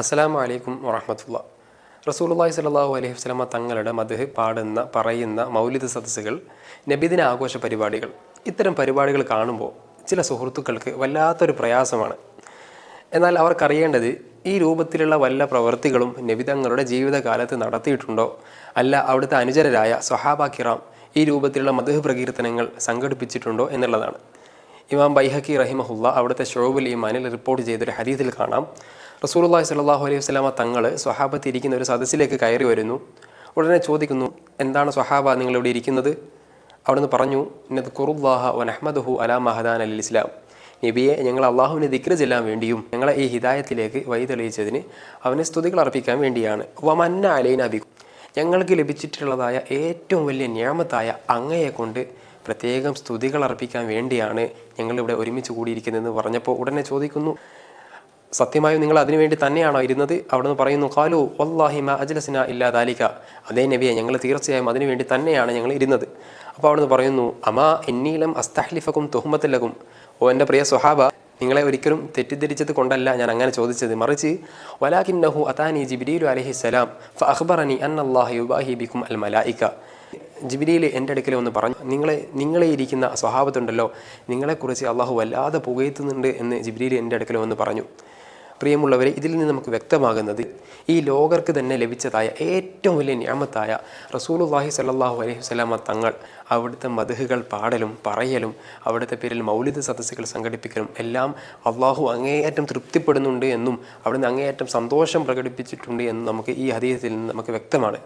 അസ്സലാമു അലൈക്കും വറഹമത്തുള്ള. റസൂലുള്ളാഹി സ്വല്ലല്ലാഹു അലൈഹി വസല്ലമ തങ്ങളുടെ മധു പാടുന്ന പറയുന്ന മൗലിദ് സദസ്സുകൾ നബിദിന ആഘോഷ പരിപാടികൾ ഇത്തരം പരിപാടികൾ കാണുമ്പോൾ ചില സുഹൃത്തുക്കൾക്ക് വല്ലാത്തൊരു പ്രയാസമാണ്. എന്നാൽ അവർക്കറിയേണ്ടത് ഈ രൂപത്തിലുള്ള വല്ല പ്രവൃത്തികളും നബിതങ്ങളുടെ ജീവിതകാലത്ത് നടത്തിയിട്ടുണ്ടോ? അല്ല അവിടുത്തെ അനുചരരായ സ്വഹാബ കിറാം ഈ രൂപത്തിലുള്ള മധു പ്രകീർത്തനങ്ങൾ സംഘടിപ്പിച്ചിട്ടുണ്ടോ എന്നുള്ളതാണ്. ഇമാം ബൈഹക്കി റഹിമഹുല്ല അവിടുത്തെ ഷോബുൽ ഇമാനിൽ റിപ്പോർട്ട് ചെയ്തൊരു ഹദീസിൽ കാണാം. റസൂലുള്ളാഹി സ്വല്ലല്ലാഹു അലൈഹി വസല്ലമ തങ്ങൾ സ്വഹാബത്ത് ഇരിക്കുന്ന ഒരു സദസ്സിലേക്ക് കയറി വരുന്നു. ഉടനെ ചോദിക്കുന്നു എന്താണ് സ്വഹാബ നിങ്ങളിവിടെ ഇരിക്കുന്നത്? അവിടുന്ന് പറഞ്ഞു നെത് കുറുല്ലാഹ വൻ വനഹ്മദുഹു അലാ മഹദാൻ അലി ഇസ്ലാം. നബിയെ ഞങ്ങൾ അള്ളാഹുവിനെ ദിക്ര ചെല്ലാൻ വേണ്ടിയും ഞങ്ങളെ ഈ ഹിദായത്തിലേക്ക് വഴി തെളിയിച്ചതിന് അവനെ സ്തുതികൾ അർപ്പിക്കാൻ വേണ്ടിയാണ്. വമന്ന അലൈന അബിക്കും ഞങ്ങൾക്ക് ലഭിച്ചിട്ടുള്ളതായ ഏറ്റവും വലിയ നിയമത്തായ അങ്ങയെ കൊണ്ട് പ്രത്യേകം സ്തുതികൾ അർപ്പിക്കാൻ വേണ്ടിയാണ് ഞങ്ങളിവിടെ ഒരുമിച്ച് കൂടിയിരിക്കുന്നതെന്ന് പറഞ്ഞപ്പോൾ ഉടനെ ചോദിക്കുന്നു സത്യമായും നിങ്ങൾ അതിനുവേണ്ടി തന്നെയാണോ ഇരുന്നത്? അവിടുന്ന് പറയുന്നു കാലു വല്ലാഹിമ അജ്ലസിന ഇല്ലാ ദാലിക. അതേ നബിയെ ഞങ്ങൾ തീർച്ചയായും അതിനുവേണ്ടി തന്നെയാണ് ഞങ്ങൾ ഇരുന്നത്. അപ്പോൾ അവിടുന്ന് പറയുന്നു അമാ എന്നീലം അസ്തഹ്ലിഫക്കും തുഹമ്മത്തിലകും ഓ എന്റെ പ്രിയ സ്വഹാബ നിങ്ങളെ ഒരിക്കലും തെറ്റിദ്ധരിച്ചത് കൊണ്ടല്ല ഞാൻ അങ്ങനെ ചോദിച്ചത്. മറിച്ച് വലാഖിന്നഹു അതാനി ജിബിരിലു അലഹിസ്സലാം ഫ അഖ്ബറനി അള്ളാഹു യുബാഹി ബിക്കും അൽ മലായിക്ക ജിബിരിയിൽ എന്റെ അടുക്കൽ ഒന്ന് പറഞ്ഞു നിങ്ങളെ നിങ്ങളെ ഇരിക്കുന്ന സ്വഭാവത്തുണ്ടല്ലോ നിങ്ങളെക്കുറിച്ച് അള്ളാഹു വല്ലാതെ പുകയത്തുന്നുണ്ട് എന്ന് ജിബിരിയിൽ എന്റെ അടുക്കൽ ഒന്ന് പറഞ്ഞു. പ്രിയമുള്ളവരെ ഇതിൽ നിന്ന് നമുക്ക് വ്യക്തമാകുന്നത് ഈ ലോകർക്ക് തന്നെ ലഭിച്ചതായ ഏറ്റവും വലിയ ഞാമത്തായ റസൂലുല്ലാഹി സല്ലാഹു അലൈഹി വസ്ലാമ തങ്ങൾ അവിടുത്തെ മധുഹുകൾ പാടലും പറയലും അവിടുത്തെ പേരിൽ മൗലിക സദസ്സുകൾ സംഘടിപ്പിക്കലും എല്ലാം അള്ളാഹു അങ്ങേയറ്റം തൃപ്തിപ്പെടുന്നുണ്ട് എന്നും അവിടുന്ന് അങ്ങേയറ്റം സന്തോഷം പ്രകടിപ്പിച്ചിട്ടുണ്ട് എന്നും നമുക്ക് ഈ ഹദീസിൽ നിന്ന് നമുക്ക് വ്യക്തമാണ്.